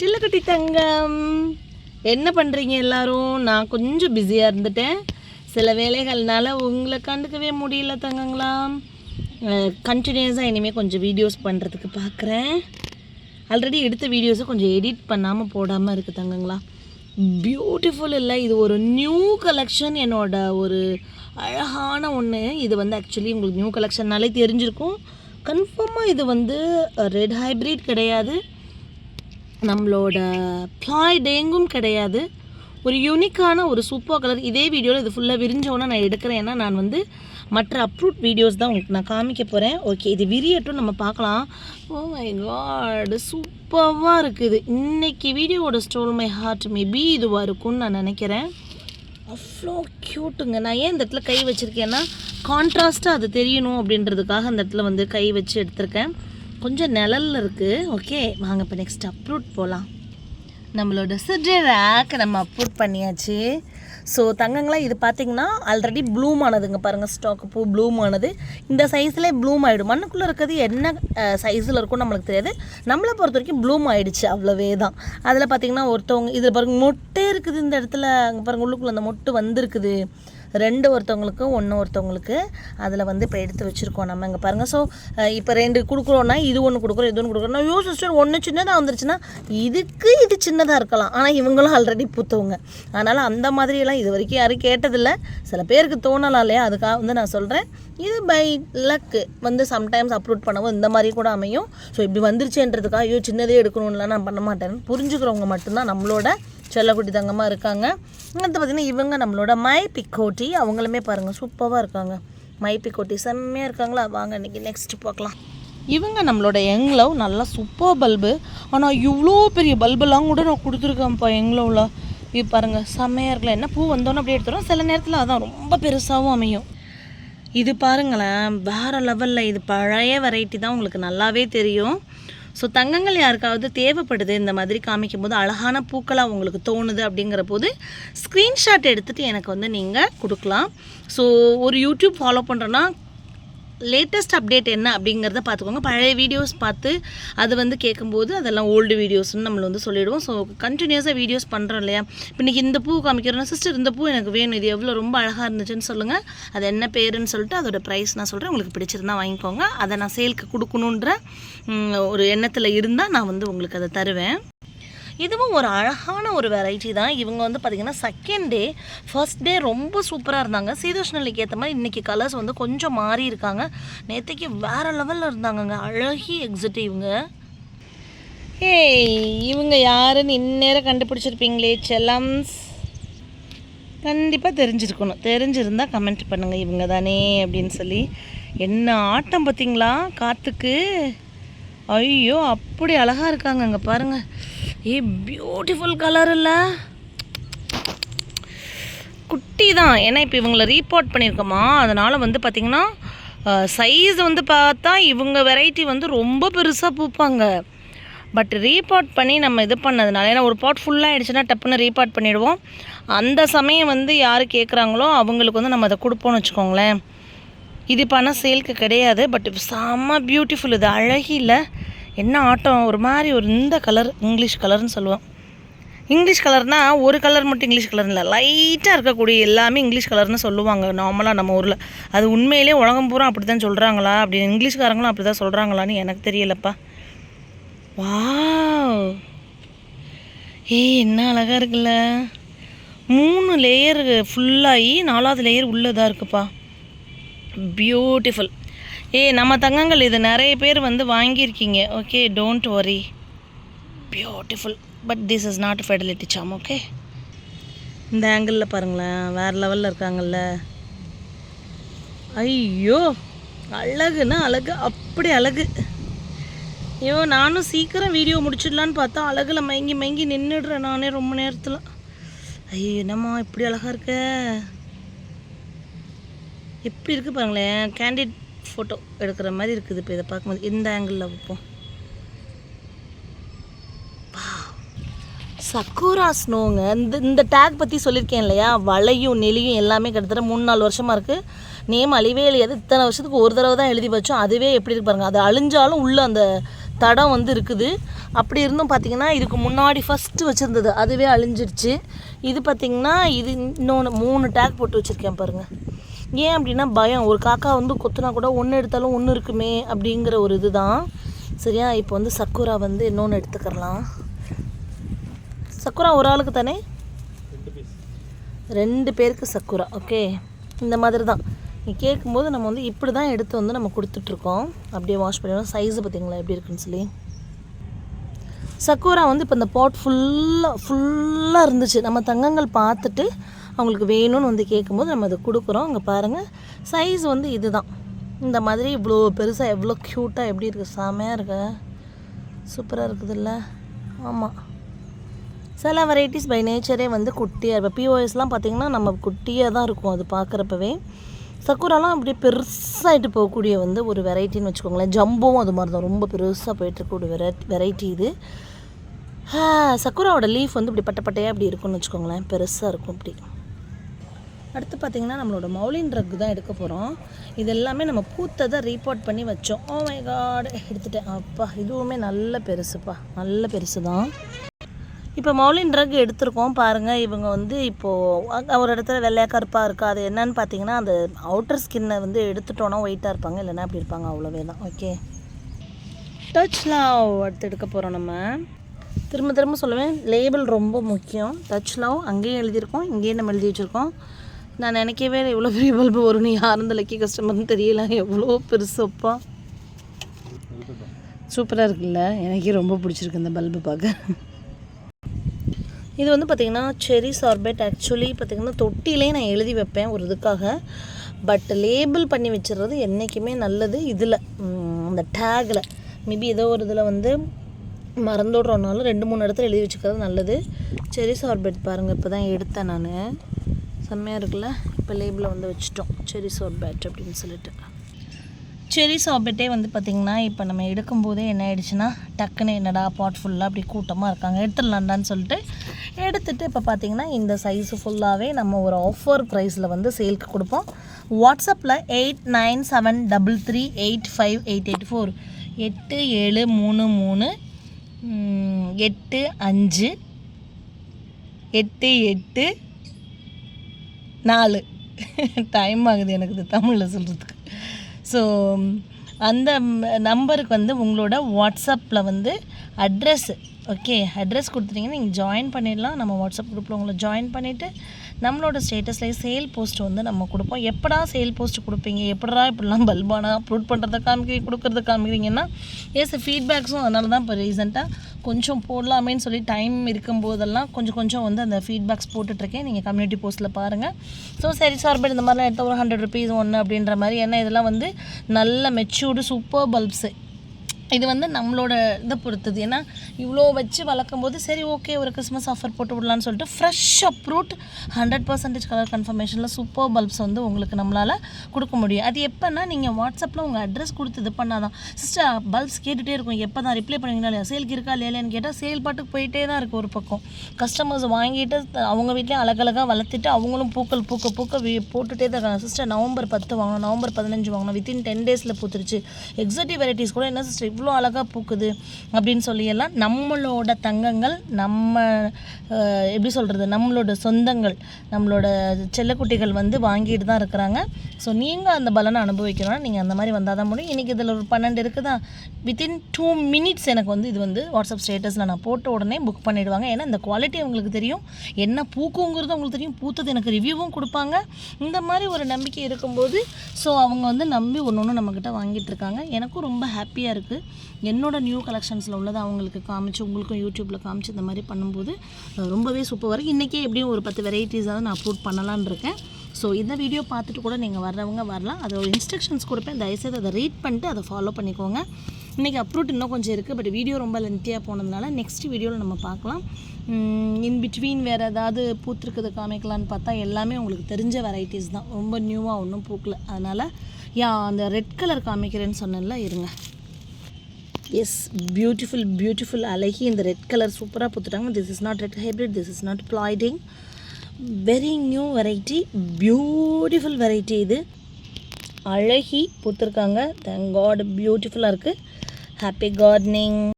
சில்லக்குட்டி தங்கம். என்ன பண்ணுறீங்க எல்லாரும்? நான் கொஞ்சம் பிஸியாக இருந்துட்டேன். சில வேலைகள்னால உங்களை கண்டுக்கவே முடியல தங்கங்களா. கண்டினியூஸாக இனிமேல் கொஞ்சம் வீடியோஸ் பண்ணுறதுக்கு பார்க்குறேன் ஆல்ரெடி எடுத்த வீடியோஸை கொஞ்சம் எடிட் பண்ணாமல் போடாமல் இருக்குது தங்கங்களா. பியூட்டிஃபுல் இல்லை. இது ஒரு நியூ கலெக்ஷன் என்னோட ஒரு அழகான ஒன்று இது வந்து ஆக்சுவலி உங்களுக்கு நியூ கலெக்ஷன்னாலே தெரிஞ்சிருக்கும். கன்ஃபார்மாக இது வந்து ரெட் ஹைப்ரிட் கிடையாது. நம்மளோட ப்ளாய் எங்கும் கிடையாது. ஒரு யூனிக்கான ஒரு சூப்பர் கலர் இதே வீடியோவில் இது ஃபுல்லாக விரிஞ்சோன்னா நான் எடுக்கிறேன். ஏன்னா நான் வந்து மற்ற அப்ரூட் வீடியோஸ் தான் உங்களுக்கு நான் காமிக்க போகிறேன் ஓகே இது விரியட்டும். நம்ம பார்க்கலாம். ஓ மை காட் சூப்பராக இருக்குது. இன்றைக்கி வீடியோவோட ஸ்டோல் மை ஹார்ட் மேபி இதுவாக இருக்கும்னு நான் நினைக்கிறேன். அவ்வளோ க்யூட்டுங்க நான் ஏன் இந்த இடத்துல கை வச்சுருக்கேன்னா கான்ட்ராஸ்ட்டாக அது தெரியணும் அப்படின்றதுக்காக அந்த இடத்துல வந்து கை வச்சு எடுத்திருக்கேன். கொஞ்சம் நிழல் இருக்குது ஓகே வாங்க இப்போ நெக்ஸ்ட் அப்ரூட் போகலாம் நம்மளோட சிட்ரி ரேக் நம்ம அப்ரூட் பண்ணியாச்சு. ஸோ தங்கங்களாம் இது பார்த்தீங்கன்னா ஆல்ரெடி ப்ளூம் ஆனதுங்க பாருங்கள் ஸ்டாக் பூ ப்ளூம் ஆனது. இந்த சைஸ்லேயே ப்ளூம் ஆகிடும் மண்ணுக்குள்ளே இருக்கிறது என்ன சைஸில் இருக்கும் நம்மளுக்கு தெரியாது. நம்மளை பொறுத்த வரைக்கும் ப்ளூம் ஆகிடுச்சு அவ்வளோவே தான். அதில் பார்த்தீங்கன்னா ஒருத்தவங்க இதில் பாருங்கள் மொட்டே இருக்குது இந்த இடத்துல. அங்கே பாருங்கள் உள்ளுக்குள்ளே அந்த மொட்டு வந்திருக்குது. ரெண்டு ஒருத்தவங்களுக்கு ஒன்று ஒருத்தவங்களுக்கு அதில் வந்து இப்போ எடுத்து வச்சுருக்கோம் நம்ம. இங்கே பாருங்கள் ஸோ இப்போ ரெண்டு கொடுக்குறோன்னா இது ஒன்று கொடுக்குறோம் இது ஒன்று கொடுக்குறோம். ஐயோ சிஸ்டர் ஒன்று சின்னதாக வந்துருச்சுன்னா இதுக்கு இது சின்னதாக இருக்கலாம். ஆனால் இவங்களும் ஆல்ரெடி பூத்தவங்க. அதனால் அந்த மாதிரியெல்லாம் இது வரைக்கும் யாரும் கேட்டதில்லை. சில பேருக்கு தோணலாம் இல்லையா? அதுக்காக வந்து நான் சொல்கிறேன் இது பை லக்கு வந்து சம்டைம்ஸ் அப்லோட் பண்ணவும் இந்த மாதிரி கூட அமையும். ஸோ இப்படி வந்துருச்சுன்றதுக்காக ஐயோ சின்னதே எடுக்கணும்லாம் நான் பண்ண மாட்டேன் புரிஞ்சுக்கிறவங்க மட்டும்தான் நம்மளோட செல்லக்குட்டி தங்கமாக இருக்காங்க. அடுத்து பார்த்திங்கன்னா இவங்க நம்மளோட மை பிக்கோட்டி. அவங்களுமே பாருங்கள் சூப்பராக இருக்காங்க. மை பிக்கோட்டி செம்மையாக இருக்காங்களா? வாங்க இன்றைக்கி நெக்ஸ்ட் பார்க்கலாம். இவங்க நம்மளோட யங்லவ் நல்லா சூப்பர் பல்பு. ஆனால் இவ்வளோ பெரிய பல்பெல்லாம் கூட நான் கொடுத்துருக்கேன்ப்பா யங்லவில் இது பாருங்கள் செம்மையாக இருக்கலாம் என்ன பூ வந்தோன்னே அப்படியே எடுத்துரும் சில நேரத்தில் அதான் ரொம்ப பெருசாகவும் அமையும். இது பாருங்களேன் வேறு லெவலில் இது பழைய வெரைட்டி தான். உங்களுக்கு நல்லாவே தெரியும். ஸோ தங்கங்கள் யாருக்காவது தேவைப்படுது இந்த மாதிரி காமிக்கும் போது அழகான பூக்களாக உங்களுக்கு தோணுது அப்படிங்கிற போது ஸ்க்ரீன்ஷாட் எடுத்துகிட்டு எனக்கு வந்து நீங்கள் கொடுக்கலாம். ஸோ ஒரு யூடியூப் ஃபாலோ பண்ணுறோன்னா லேட்டஸ்ட் அப்டேட் என்ன அப்படிங்கிறத பார்த்துக்கோங்க. பழைய வீடியோஸ் பார்த்து அது வந்து கேட்கும்போது அதெல்லாம் ஓல்டு வீடியோஸ்னு நம்மளை வந்து சொல்லிவிடுவோம் ஸோ கண்டினியூஸாக வீடியோஸ் பண்ணுறோம் இல்லையா? இப்போ இன்றைக்கி இந்த பூ காமிக்கிறோன்னா சிஸ்டர் இந்த பூ எனக்கு வேணும். இது எவ்வளோ ரொம்ப அழகாக இருந்துச்சுன்னு சொல்லுங்கள் அது என்ன பேருன்னு சொல்லிட்டு அதோட ப்ரைஸ் நான் சொல்கிறேன் உங்களுக்கு பிடிச்சிருந்தா வாங்கிக்கோங்க. அதை நான் சேல்க்கு கொடுக்கணுன்ற ஒரு எண்ணத்தில் இருந்தால் நான் வந்து உங்களுக்கு அதை தருவேன். இதுவும் ஒரு அழகான ஒரு வெரைட்டி தான். இவங்க வந்து பார்த்திங்கன்னா செகண்ட் டே ஃபர்ஸ்ட் டே ரொம்ப சூப்பராக இருந்தாங்க. சீதோஷ்ணலிக்கு ஏற்ற மாதிரி இன்றைக்கி கலர்ஸ் வந்து கொஞ்சம் மாறி இருக்காங்க. நேற்றுக்கு வேறு லெவலில் இருந்தாங்கங்க. அழகி எக்ஸிட் இவங்க. ஏய் இவங்க யாருன்னு இந்நேரம் கண்டுபிடிச்சிருப்பீங்களே செல்லம்ஸ் கண்டிப்பாக தெரிஞ்சிருக்கணும். தெரிஞ்சிருந்தால் கமெண்ட் பண்ணுங்கள் இவங்க தானே அப்படின்னு சொல்லி. என்ன ஆட்டம் பார்த்தீங்களா காற்றுக்கு ஐயோ அப்படி அழகாக இருக்காங்க அங்கே பாருங்கள் ஏ பியூட்டிஃபுல் கலர் இல்லை. குட்டி தான் ஏன்னா இப்போ இவங்கள ரீபோர்ட் பண்ணியிருக்கோமா? அதனால் வந்து பார்த்திங்கன்னா சைஸ் வந்து பார்த்தா இவங்க வெரைட்டி வந்து ரொம்ப பெருசாக பூப்பாங்க. பட் ரீபாட் பண்ணி நம்ம இது பண்ணதுனால ஏன்னா ஒரு பாட் ஃபுல்லாக ஆகிடுச்சுன்னா டப்புன்னு ரீபாட் பண்ணிவிடுவோம் அந்த சமயம் வந்து யார் கேட்குறாங்களோ அவங்களுக்கு வந்து நம்ம அதை கொடுப்போம்னு வச்சுக்கோங்களேன். இது பண்ண சேல்க்கு கிடையாது பட் செம்ம பியூட்டிஃபுல் இது. அழகில்ல. என்ன ஆட்டம்? ஒரு மாதிரி ஒரு இந்த கலர் இங்கிலீஷ் கலர்னு சொல்லுவோம். இங்கிலீஷ் கலர்னால் ஒரு கலர் மட்டும் இங்கிலீஷ் கலர் இல்லை. லைட்டாக இருக்கக்கூடிய எல்லாமே இங்கிலீஷ் கலர்னு சொல்லுவாங்க நார்மலாக நம்ம ஊரில். அது உண்மையிலே உலகம் பூரா அப்படி தான் சொல்கிறாங்களா அப்படி இங்கிலீஷ்காரங்களும் அப்படி தான் சொல்கிறாங்களான்னு எனக்கு தெரியலப்பா. வாவ் ஏய் என்ன அழகாக இருக்குல்ல. மூணு லேயர் ஃபுல்லாகி நாலாவது லேயர் உள்ளதாக இருக்குப்பா. பியூட்டிஃபுல் ஏய் நம்ம தங்கங்கள் இது நிறைய பேர் வந்து வாங்கியிருக்கீங்க. Okay don't worry beautiful but this is not fidelity Sam okay இந்த ஆங்கிளில் பாருங்களேன். வேறு லெவலில் இருக்காங்கல்ல. ஐயோ அழகுன்னா அழகு. அப்படி அழகு. ஐயோ நானும் சீக்கிரம் வீடியோ முடிச்சிடலான்னு பார்த்தா அழகில் மயங்கி மயங்கி நின்றுடுறேன் நானே ரொம்ப நேரத்தில். ஐயோ என்னம்மா இப்படி அழகாக இருக்க? எப்படி இருக்குது பாருங்களேன். கேண்டிட் ஃபோட்டோ எடுக்கிற மாதிரி இருக்குது இப்போ இதை பார்க்கும்போது. இந்த ஆங்கிளில் வைப்போம். சக்கூரா ஸ்னோங்க இந்த இந்த டேக் பற்றி சொல்லியிருக்கேன் இல்லையா? வளையும் நெலியும் எல்லாமே கிட்டத்தட்ட மூணு நாலு வருஷமாக இருக்குது நேம் அழிவே இல்லையாது. இத்தனை வருஷத்துக்கு ஒரு தடவை தான் எழுதி வச்சோம். அதுவே எப்படி இருக்கு பாருங்கள் அது அழிஞ்சாலும் உள்ள அந்த தடம் வந்து இருக்குது. அப்படி இருந்தும் பார்த்தீங்கன்னா இதுக்கு முன்னாடி ஃபஸ்ட்டு வச்சுருந்தது. அதுவே அழிஞ்சிருச்சு. இது பார்த்திங்கன்னா இது இன்னொன்று மூணு டேக் போட்டு வச்சுருக்கேன் பாருங்கள் ஏன் அப்படின்னா பயம். ஒரு காக்கா வந்து கொத்துனா கூட ஒன்று எடுத்தாலும் ஒன்று இருக்குமே அப்படிங்கிற ஒரு இது தான் சரியா? இப்போ வந்து சக்குரா வந்து இன்னொன்று எடுத்துக்கிறலாம். சக்குரா ஒரு ஆளுக்கு தானே? ரெண்டு பேருக்கு சக்குரா. ஓகே? இந்த மாதிரி தான் நீ கேட்கும்போது நம்ம வந்து இப்படி தான் எடுத்து வந்து நம்ம கொடுத்துட்ருக்கோம். அப்படியே வாஷ் பண்ணிடுவோம் சைஸு பார்த்தீங்களா? எப்படி இருக்குன்னு சொல்லி. சக்குரா வந்து இப்போ இந்த பாட் ஃபுல்லாக ஃபுல்லாக இருந்துச்சு. நம்ம தங்கங்கள் பார்த்துட்டு அவங்களுக்கு வேணும்னு வந்து கேட்கும்போது நம்ம அதை கொடுக்குறோம். அங்கே பாருங்கள் சைஸ் வந்து இதுதான். இந்த மாதிரி இவ்வளோ பெருசாக எவ்வளோ க்யூட்டாக எப்படி இருக்குது செமையாக இருக்கு. சூப்பராக இருக்குதுல்ல? ஆமாம் சில வெரைட்டிஸ் பை நேச்சரே வந்து குட்டியாக இப்போ பிஓஎஸ்லாம் பார்த்திங்கன்னா நம்ம குட்டியாக தான் இருக்கும் அது பார்க்குறப்பவே சக்குராலாம் அப்படியே பெருசாகிட்டு போகக்கூடிய வந்து ஒரு வெரைட்டின்னு வச்சுக்கோங்களேன். ஜம்பும் அது மாதிரி தான் ரொம்ப பெருசாக போயிட்டுருக்கக்கூடிய வெரைட்டி வெரைட்டி இது. சக்குராவோட லீஃப் வந்து இப்படி பட்டப்பட்டையாக இப்படி இருக்கும்னு வச்சுக்கோங்களேன். பெருசாக இருக்கும் இப்படி அடுத்து பார்த்திங்கன்னா நம்மளோட மௌலின் ட்ரக் தான் எடுக்க போகிறோம் இது எல்லாமே நம்ம பூத்ததை ரீபோர்ட் பண்ணி வச்சோம். ஓ மை காட் எடுத்துட்டேன். அப்பா இதுவுமே நல்ல பெருசுப்பா. நல்ல பெருசு தான் இப்போ மௌலின் ட்ரக் எடுத்திருக்கோம் பாருங்கள் இவங்க வந்து இப்போது ஒரு இடத்துல வெள்ளையா கருப்பாக இருக்கா? அது என்னன்னு பார்த்தீங்கன்னா அந்த அவுட்டர் ஸ்கின்னை வந்து எடுத்துட்டோன்னா ஒயிட்டாக இருப்பாங்க. இல்லைன்னா அப்படி இருப்பாங்க. அவ்வளோவே தான் ஓகே டச் லவ் அடுத்து எடுக்க போகிறோம் நம்ம. திரும்ப திரும்ப சொல்லுவேன். லேபிள் ரொம்ப முக்கியம். டச் லவ் அங்கேயும் எழுதியிருக்கோம். இங்கேயும் நம்ம எழுதி வச்சுருக்கோம். நான் நினைக்கவே இவ்வளோ பெரிய பல்பு வரும்னு யார் இந்த லக்கி கஸ்டமர்னு தெரியல. எவ்வளோ பெருசப்பா சூப்பராக இருக்குல்ல? எனக்கே ரொம்ப பிடிச்சிருக்கு இந்த பல்பு பார்க்க. இது வந்து பார்த்திங்கன்னா செரி சார்பெட் ஆக்சுவலி பார்த்திங்கன்னா தொட்டிலே நான் எழுதி வைப்பேன் ஒரு இதுக்காக. பட் லேபிள் பண்ணி வச்சிடுறது என்றைக்குமே நல்லது. இதில் அந்த டேகில் மேபி ஏதோ ஒரு இதில் வந்து மறந்துடுறோன்னாலும் ரெண்டு மூணு இடத்துல எழுதி வச்சுக்கிறது நல்லது. செரி சார்பெட் பாருங்கள் இப்போ தான் எடுத்தேன் நான். செம்மையாக இருக்குல்ல? இப்போ லேபிளில் வந்து வச்சுட்டோம். செரி சோர்பேட் அப்படின்னு சொல்லிட்டு. செரி சாப்பிட்டே வந்து பார்த்திங்கன்னா இப்போ நம்ம எடுக்கும்போதே என்ன ஆயிடுச்சுன்னா டக்குன்னு என்னடா பாட் ஃபுல்லாக அப்படி கூட்டமாக இருக்காங்க. எடுத்துடலாண்டான்னு சொல்லிட்டு எடுத்துகிட்டு இப்போ பார்த்திங்கன்னா இந்த சைஸு ஃபுல்லாகவே நம்ம ஒரு ஆஃபர் ப்ரைஸில் வந்து சேல்க்கு கொடுப்போம். வாட்ஸ்அப்பில் eight nine seven double three eight five eight eight four எட்டு ஏழு மூணு மூணு எட்டு அஞ்சு எட்டு எட்டு நாலு. டைம் ஆகுது எனக்கு இது தமிழில் சொல்கிறதுக்கு ஸோ அந்த நம்பருக்கு வந்து உங்களோட வாட்ஸ்அப்பில் வந்து அட்ரஸ் ஓகே அட்ரஸ் கொடுத்துட்டீங்கன்னா நீங்கள் ஜாயின் பண்ணிடலாம். நம்ம வாட்ஸ்அப் குரூப்பில் உங்களை ஜாயின் பண்ணிவிட்டு நம்மளோட ஸ்டேட்டஸ்லேயே சேல் போஸ்ட் வந்து நம்ம கொடுப்போம். எப்படா சேல் போஸ்ட் கொடுப்பீங்க? எப்படா இப்படிலாம் பல்பானா அப்லோட் பண்ணுறத காமிக்கிறீங்க கொடுக்குறத காமிக்கிறீங்கன்னா எஸ் ஃபீட்பேக்ஸும் அதனால தான் இப்போ ரீசெண்டாக கொஞ்சம் போடலாமேன்னு சொல்லி டைம் இருக்கும்போதெல்லாம் கொஞ்சம் கொஞ்சம் வந்து அந்த ஃபீட்பேக்ஸ் போட்டுட்ருக்கேன். நீங்கள் கம்யூனிட்டி போஸ்ட்டில் பாருங்கள் ஸோ சரி சார்பேட் இந்த மாதிரிலாம் எடுத்த ஒரு ஹண்ட்ரட் ருபீஸ் ஒன்று அப்படின்ற மாதிரி. ஏன்னா இதெல்லாம் வந்து நல்ல மெச்சூர்டு சூப்பர் பல்ப்ஸு இது வந்து நம்மளோட இதை பொறுத்தது. ஏன்னா இவ்வளோ வச்சு வளர்க்கும் போது சரி ஓகே ஒரு கிறிஸ்மஸ் ஆஃபர் போட்டு விடலான்னு சொல்லிட்டு fresh uproot hundred percentage colour கன்ஃபர்மேஷனில் super bulbs வந்து உங்களுக்கு நம்மளால் கொடுக்க முடியும். அது எப்போன்னா நீங்கள் வாட்ஸ்அப்பில் உங்கள் அட்ரஸ் கொடுத்து இது பண்ணாதான். சிஸ்டர் பல்ப்ஸ் கேட்டுகிட்டே இருக்கும். எப்போ தான் ரிப்ளை பண்ணுவீங்களா இல்லையா? சேல்க்கு இருக்கா இல்லையான்னு கேட்டால் சேல் பாட்டுக்கு போயிட்டே தான் இருக்குது ஒரு பக்கம். கஸ்டமர்ஸ் வாங்கிட்டு அவங்க வீட்லேயும் அழகழகாக வளர்த்துட்டு அவங்களும் பூக்கள் பூக்க பூக்க வி- தான் இருக்காங்க. சிஸ்டர் நவம்பர் பத்து வாங்கணும் நவம்பர் பதினஞ்சு வாங்கணும் வித்தின் டென் டேஸில் பூத்துருச்சு. எக்ஸாட்டிவ் வெரைட்டிஸ் கூட என்ன சிஸ்டர் இவ்வளோ அழகாக பூக்குது அப்படின்னு சொல்லியெல்லாம் நம்மளோட தங்கங்கள் நம்ம எப்படி சொல்கிறது நம்மளோட சொந்தங்கள் நம்மளோட செல்லக்குட்டிகள் வந்து வாங்கிட்டு தான் இருக்கிறாங்க. ஸோ நீங்கள் அந்த பலனை அனுபவிக்கணும்னா நீங்கள் அந்த மாதிரி வந்தால் தான் முடியும். இன்றைக்கி இதில் ஒரு பன்னெண்டு இருக்குதா? வித்தின் டூ மினிட்ஸ் எனக்கு வந்து இது வந்து வாட்ஸ்அப் ஸ்டேட்டஸில் நான் போட்ட உடனே புக் பண்ணிவிடுவாங்க ஏன்னா இந்த குவாலிட்டி அவங்களுக்கு தெரியும். என்ன பூக்குங்கிறது அவங்களுக்கு தெரியும். பூத்தது எனக்கு ரிவ்யூவும் கொடுப்பாங்க. இந்த மாதிரி ஒரு நம்பிக்கை இருக்கும்போது ஸோ அவங்க வந்து நம்பி ஒன்று ஒன்று நம்மக்கிட்ட வாங்கிட்டு இருக்காங்க. எனக்கும் ரொம்ப ஹாப்பியாக இருக்குது என்னோடய நியூ கலெக்ஷன்ஸில் உள்ளதை அவங்களுக்கு காமிச்சு உங்களுக்கும் யூடியூப்பில் காமிச்சு இந்த மாதிரி பண்ணும்போது ரொம்பவே சூப்பர் வரும் இன்றைக்கே எப்படியும் ஒரு பத்து வெரைட்டிஸாக நான் அப்லோட் பண்ணலான்னு இருக்கேன். ஸோ இந்த வீடியோ பார்த்துட்டு கூட நீங்கள் வர்றவங்க வரலாம். அதோட இன்ஸ்ட்ரக்ஷன்ஸ் கொடுப்பேன். தயவுசெய்து அதை ரீட் பண்ணிட்டு அதை ஃபாலோ பண்ணிக்கோங்க. இன்றைக்கி அப்ரூட் இன்னும் கொஞ்சம் இருக்குது பட் வீடியோ ரொம்ப லென்த்தியாக போனதுனால நெக்ஸ்ட் வீடியோவில் நம்ம பார்க்கலாம். இன் பிட்வீன் வேறு ஏதாவது பூத்துருக்குது காமிக்கலான்னு பார்த்தா எல்லாமே உங்களுக்கு தெரிஞ்ச வெரைட்டிஸ் தான். ரொம்ப நியூவாக ஒன்றும் பூக்கல. அதனால் யா அந்த ரெட் கலர் காமிக்கிறேன்னு சொன்னேன்ல இருங்க. எஸ் பியூட்டிஃபுல் பியூட்டிஃபுல் அழகி இந்த ரெட் கலர் சூப்பராக பூத்துட்டாங்க. This is not red hybrid this is not ப்ளாய்டிங் very new variety beautiful variety இது. அழகி பூத்திருக்காங்க. தேங்க் காட் பியூட்டிஃபுல்லாக இருக்குது ஹாப்பி கார்டனிங்